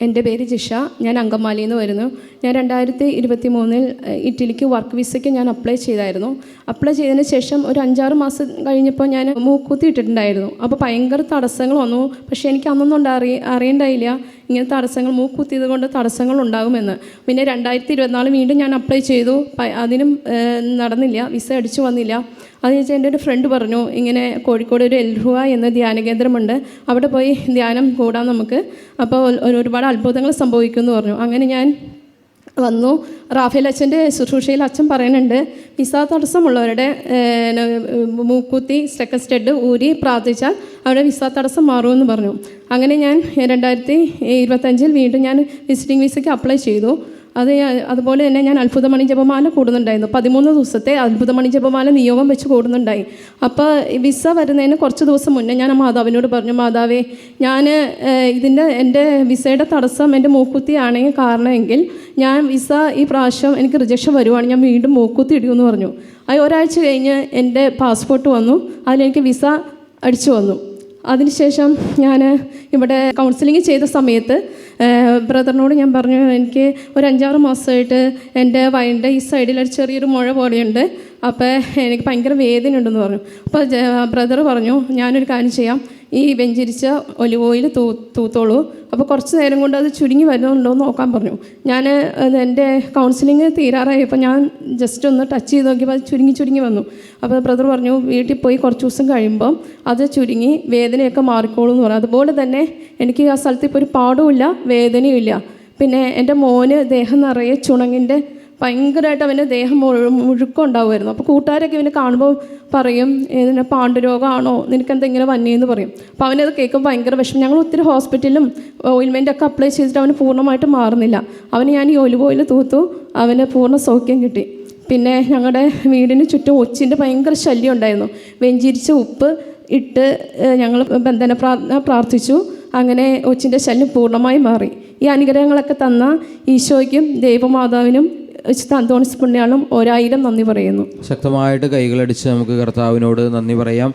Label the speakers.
Speaker 1: എന്റെ പേര് ജിഷ ഞാൻ അങ്കമാലിയിൽ നിന്ന് വരുന്നു. ഞാൻ രണ്ടായിരത്തി ഇരുപത്തി മൂന്നിൽ ഇറ്റലിക്ക് വർക്ക് വിസയ്ക്ക് ഞാൻ അപ്ലൈ ചെയ്തായിരുന്നു. അപ്ലൈ ചെയ്തതിന് ശേഷം ഒരു അഞ്ചാറ് മാസം കഴിഞ്ഞപ്പോൾ ഞാൻ മൂക്കുത്തി ഇട്ടിട്ടുണ്ടായിരുന്നു. അപ്പോൾ ഭയങ്കര തടസ്സങ്ങൾ വന്നു. പക്ഷേ എനിക്ക് അന്നൊന്നും ഉണ്ടായി അറിയ അറിയണ്ടായില്ല. ഇങ്ങനെ തടസ്സങ്ങൾ മൂക്കുത്തിയത് കൊണ്ട് തടസ്സങ്ങൾ ഉണ്ടാകുമെന്ന്. പിന്നെ രണ്ടായിരത്തി ഇരുപത്തിനാല് വീണ്ടും ഞാൻ അപ്ലൈ ചെയ്തു. അതിനും നടന്നില്ല. വിസ അടിച്ചു വന്നില്ല. അത് ചോദിച്ചാൽ എന്റെ ഒരു ഫ്രണ്ട് പറഞ്ഞു ഇങ്ങനെ കോഴിക്കോട് ഒരു എൽഹുവ എന്ന ധ്യാന കേന്ദ്രമുണ്ട്. അവിടെ പോയി ധ്യാനം കൂടാം നമുക്ക്. അപ്പോൾ ഒരു- ഒരുപാട് അത്ഭുതങ്ങൾ സംഭവിക്കുമെന്ന് പറഞ്ഞു. അങ്ങനെ ഞാൻ വന്നു. റാഫേൽ അച്ഛന്റെ ശുശ്രൂഷയിൽ അച്ഛൻ പറയുന്നുണ്ട് വിസ തടസ്സമുള്ളവരുടെ മൂക്കുത്തി സെക്കൻഡ് സ്റ്റെഡ് ഊരി പ്രാർത്ഥിച്ചാൽ അവരുടെ വിസ തടസ്സം മാറുമെന്ന് പറഞ്ഞു. അങ്ങനെ ഞാൻ രണ്ടായിരത്തി ഇരുപത്തഞ്ചിൽ വീണ്ടും ഞാൻ വിസിറ്റിംഗ് വിസയ്ക്ക് അപ്ലൈ ചെയ്തു. അത് അതുപോലെ തന്നെ ഞാൻ അത്ഭുതമണി ജപമാല കൂടുന്നുണ്ടായിരുന്നു. പതിമൂന്ന് ദിവസത്തെ അത്ഭുതമണി ജപമാല നിയോഗം വെച്ച് കൂടുന്നുണ്ടായി. അപ്പോൾ വിസ വരുന്നതിന് കുറച്ച് ദിവസം മുന്നേ ഞാൻ മാതാവിനോട് പറഞ്ഞു മാതാവേ ഞാൻ ഇതിന്റെ എന്റെ വിസയുടെ തടസ്സം എന്റെ മൂക്കുത്തിയാണെങ്കിൽ കാരണമെങ്കിൽ ഞാൻ വിസ ഈ പ്രാവശ്യം എനിക്ക് റിജക്ഷൻ വരുവാണ്. ഞാൻ വീണ്ടും മൂക്കുത്തി ഇടിയെന്ന് പറഞ്ഞു. അത് ഒരാഴ്ച കഴിഞ്ഞ് എന്റെ പാസ്പോർട്ട് വന്നു. അതിലെനിക്ക് വിസ അടിച്ചു വന്നു. അതിനുശേഷം ഞാൻ ഇവിടെ കൗൺസിലിംഗ് ചെയ്ത സമയത്ത് ബ്രദറിനോട് ഞാൻ പറഞ്ഞു എനിക്ക് ഒരു അഞ്ചാറ് മാസമായിട്ട് എന്റെ വയറിന്റെ ഈ സൈഡിൽ ഒരു ചെറിയൊരു മുഴ പോലെയുണ്ട്. അപ്പോൾ എനിക്ക് ഭയങ്കര വേദനയുണ്ടെന്ന് പറഞ്ഞു. അപ്പോൾ ബ്രദർ പറഞ്ഞു ഞാനൊരു കാര്യം ചെയ്യാം. ഈ വെഞ്ചിരിച്ച ഒലിവ് ഓയിൽ തൂ തൂത്തോളൂ. അപ്പോൾ കുറച്ച് നേരം കൊണ്ട് അത് ചുരുങ്ങി വരുന്നുണ്ടോ എന്ന് നോക്കാൻ പറഞ്ഞു. ഞാൻ എന്റെ കൗൺസിലിംഗ് തീരാറായപ്പോൾ ഞാൻ ജസ്റ്റ് ഒന്ന് ടച്ച് ചെയ്ത് നോക്കിയപ്പോൾ അത് ചുരുങ്ങി ചുരുങ്ങി വന്നു. അപ്പോൾ ബ്രദർ പറഞ്ഞു വീട്ടിൽ പോയി കുറച്ച് ദിവസം കഴിയുമ്പം അത് ചുരുങ്ങി വേദനയൊക്കെ മാറിക്കോളൂ എന്ന് പറഞ്ഞു. അതുപോലെ തന്നെ എനിക്ക് ആ സ്ഥലത്ത് ഇപ്പോൾ ഒരു പാടുമില്ല വേദനയും ഇല്ല. പിന്നെ എന്റെ മോന് ദേഹം നിറയെ ചുണങ്ങിന്റെ ഭയങ്കരമായിട്ട് അവന്റെ ദേഹം മുഴു മുഴുക്കം ഉണ്ടാവുമായിരുന്നു അപ്പോൾ കൂട്ടുകാരൊക്കെ ഇവനെ കാണുമ്പോൾ പറയും ഇതിന് പാണ്ഡുരോഗമാണോ നിനക്ക് എന്തെങ്കിലും വന്നേന്ന് പറയും. അപ്പോൾ അവനത് കേൾക്കുമ്പോൾ ഭയങ്കര വിഷമം. ഞങ്ങൾ ഒത്തിരി ഹോസ്പിറ്റലിലും ഓയിൽമെന്റ് ഒക്കെ അപ്ലൈ ചെയ്തിട്ട് അവന് പൂർണമായിട്ട് മാറുന്നില്ല. അവന് ഞാൻ ഈ ഒലിവ് ഓയിൽ തൂത്തു അവന് പൂർണ സൗഖ്യം കിട്ടി. പിന്നെ ഞങ്ങളുടെ വീടിന് ചുറ്റും ഒച്ചിന്റെ ഭയങ്കര ശല്യം ഉണ്ടായിരുന്നു. വെഞ്ചിരിച്ച ഉപ്പ് ഇട്ട് ഞങ്ങൾ ബന്ധന പ്രാർത്ഥന പ്രാർത്ഥിച്ചു. അങ്ങനെ ഒച്ചിന്റെ ശല്യം പൂർണമായി മാറി. ഈ അനുഗ്രഹങ്ങളൊക്കെ തന്ന ഈശോയ്ക്കും ദൈവമാതാവിനും അന്തോണിസ് പുണ്യാളും ഒരായിരം നന്ദി പറയുന്നു.
Speaker 2: ശക്തമായിട്ട് കൈകളടിച്ച് നമുക്ക് കർത്താവിനോട് നന്ദി പറയാം.